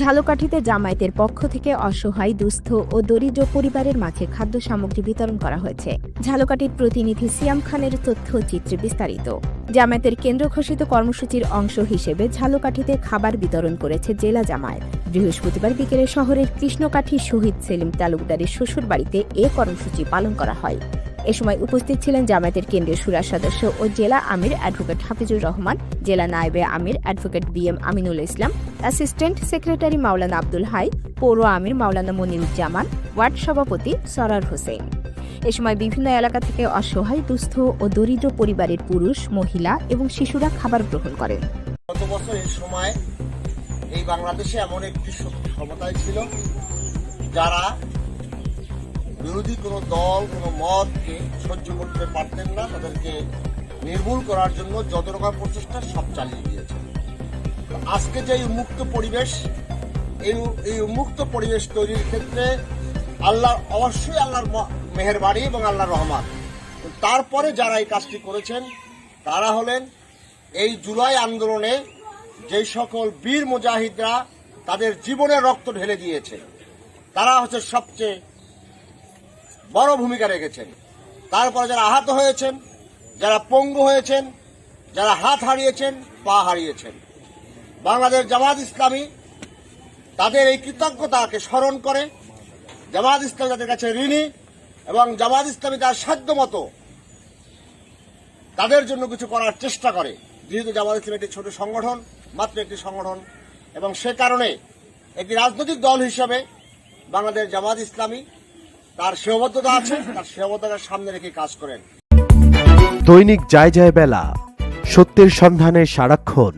ঝালকাঠিতে জামায়াতের পক্ষ থেকে অসহায়, দুস্থ ও দরিদ্র পরিবারের মাঝে খাদ্য সামগ্রী বিতরণ করা হয়েছে। ঝালকাঠির প্রতিনিধি সিয়াম খানের তথ্যচিত্রে বিস্তারিত। জামায়াতের কেন্দ্র ঘোষিত কর্মসূচির অংশ হিসেবে ঝালকাঠিতে খাবার বিতরণ করেছে জেলা জামায়াত। বৃহস্পতিবার বিকেলে শহরের কৃষ্ণকাঠি শহীদ সেলিম তালুকদারের শ্বশুরবাড়িতে এ কর্মসূচি পালন করা হয়। এ সময় উপস্থিত ছিলেন জামায়াতের কেন্দ্রীয় সুরা সদস্য ও জেলা আমির অ্যাডভোকেট হাফিজুর রহমান, জেলা নায়েবে আমির advocate B M Aminul Islam, assistant secretary মাওলানা আব্দুল হাই, পৌর আমির মাওলানা মনিরুজ্জামান, ওয়ার্ড সভাপতি সরার হোসেন। এ সময় বিভিন্ন এলাকা থেকে অসহায়, দুস্থ ও দরিদ্র পরিবারের পুরুষ, মহিলা এবং শিশুরা খাবার গ্রহণ করেন। গত বছর এই সময় এই বাংলাদেশে এমন একটি ক্ষমতায় ছিল যারা বিরোধী কোনো দল, কোনো মতকে সহ্য করতে পারতেন না, তাদেরকে নির্মূল করার জন্য যত রকম প্রচেষ্টা সব চালিয়ে দিয়েছে আজকে যে উন্মুক্ত পরিবেশ, এই এই উন্মুক্ত পরিবেশ তৈরির ক্ষেত্রে আল্লাহ অবশ্যই আল্লাহর মেহেরবাড়ি এবং আল্লাহর রহমান। তারপরে যারা এই কাজটি করেছেন, তারা হলেন এই জুলাই আন্দোলনে যে সকল বীর মুজাহিদরা তাদের জীবনের রক্ত ঢেলে দিয়েছে, তারা হচ্ছে সবচেয়ে বড় ভূমিকা রেখেছেন। তারপরে যারা আহত হয়েছেন, যারা পঙ্গু হয়েছেন, যারা হাত হারিয়েছেন, পা হারিয়েছেন। বাংলাদেশ জামাত ইসলামী তাদের এই কৃতজ্ঞতাকে স্মরণ করে, জামাত ইসলামী তাদের কাছে ঋণী এবং জামাত ইসলামী তার সাধ্য মতো তাদের জন্য কিছু করার চেষ্টা করে। যেহেতু জামাত ইসলাম একটি ছোট সংগঠন, মাত্র একটি সংগঠন, এবং সে কারণে একটি রাজনৈতিক দল হিসেবে বাংলাদেশ জামাত ইসলামী তার সীমাবদ্ধতা আছে, তার সীমাবদ্ধতার সামনে রেখে কাজ করেন। দৈনিক যায় যায় বেলা, সত্যের সন্ধানে সারাক্ষণ।